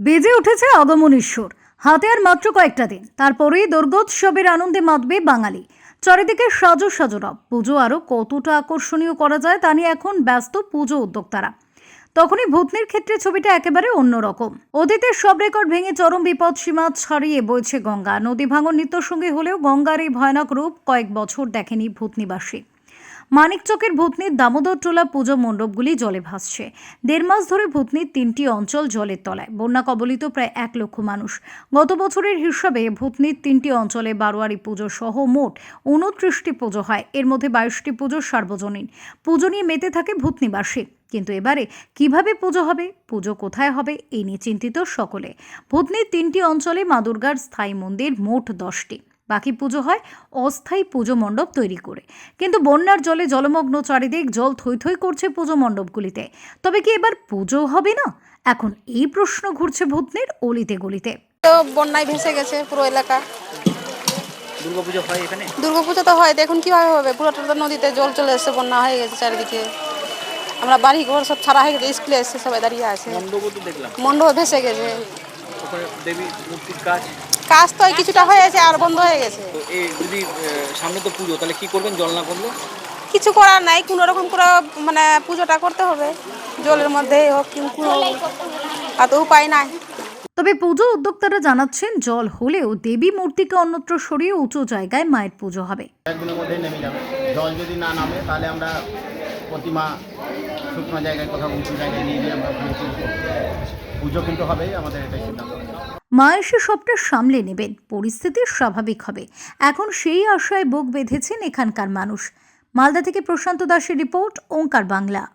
বেজে উঠেছে আগমনীশ্বর। হাতে আর মাত্র কয়েকটা দিন। তারপরেই দুর্গোৎসবের আনন্দে মাতবে বাঙালি। চারিদিকে সাজো সাজো রব। পুজো আরও কতটা আকর্ষণীয় করা যায় তা নিয়ে এখন ব্যস্ত পুজো উদ্যোক্তারা। তখনই ভূতনির ক্ষেত্রে ছবিটা একেবারে অন্যরকম। অতীতের সব রেকর্ড ভেঙে চরম বিপদ সীমা ছাড়িয়ে বইছে গঙ্গা। নদী ভাঙন নিত্যসঙ্গী হলেও গঙ্গার এই ভয়ানক রূপ কয়েক বছর দেখেনি ভূতনিবাসী। মানিকচকের ভূতনির দামোদর টোলা পুজো মণ্ডপগুলি জলে ভাসছে। দেড় মাস ধরে ভূতনির তিনটি অঞ্চল জলের তলায়। বন্যা কবলিত প্রায় এক লক্ষ মানুষ। গত বছরের হিসাবে ভূতনির তিনটি অঞ্চলে বারোয়ারি পুজো সহ মোট উনত্রিশটি পুজো হয়। এর মধ্যে বাইশটি পুজো সার্বজনীন। পুজো নিয়ে মেতে থাকে ভূতনিবাসী। কিন্তু এবারে কীভাবে পুজো হবে, পুজো কোথায় হবে এই নিয়ে চিন্তিত সকলে। ভূতনির তিনটি অঞ্চলে মা দুর্গার স্থায়ী মন্দির মোট দশটি। বাকি পুজো হয় অস্থায়ী পুজো মণ্ডপ তৈরি করে। কিন্তু বন্যার জলে জলমগ্ন চারিদিক জল থই থই করছে পুজো মণ্ডপগুলিতে। তবে কি এবার পুজো হবে না? এখন এই প্রশ্ন ঘুরছে ভূতনির অলিতে গলিতে। তো বন্যায় ভেসে গেছে পুরো এলাকা। দুর্গাপুজো হয় এখানে? দুর্গাপুজো তো হয় দেখুন কীভাবে হবে। পুরোটা তো নদীতে জল চলে এসেছে বন্যা হয়ে গেছে চারিদিকে। আমরা বাড়ি ঘর সব ছাড়া হয়ে গেছে স্কুলে এসে সবাই দাঁড়িয়ে আছে। মণ্ডপও তো দেখলাম। মণ্ডপ ভেসে গেছে। দেবী মূর্তির কাজ। কাজ তো কিছুটা হয়ে গেছে আর বন্ধ হয়ে গেছে। তো এই যদি আহ, সামনে তো পুজো তাহলে কি করবেন? জল না করলে? কিছু করার নাই কোনো রকম করে মানে পুজোটা করতে হবে। জলের মধ্যে হোক কিন্তু কোনো আর তো উপায় নাই। তবে পুজো উদ্যোক্তারা জানাচ্ছেন জল হলেও দেবী মূর্তিকে অন্যত্র সরিয়ে উঁচু জায়গায় মায়ের পুজো হবে। একদিনের মধ্যেই নেমে যাবে। জল যদি না নামে তাহলে আমরা প্রতিমা শুকনো জায়গায় কোথাও উঁচু জায়গায় নিয়ে আমরা পুজো পুজো কিন্তু হবেই, আমাদের এটাই সিদ্ধান্ত। মা এসে সবটা সামলে নেবেন, পরিস্থিতি স্বাভাবিক হবে। এখন সেই আশায় বুক বেঁধেছেন এখানকার মানুষ। মালদা থেকে প্রশান্ত দাসের রিপোর্ট, ওঙ্কার বাংলা।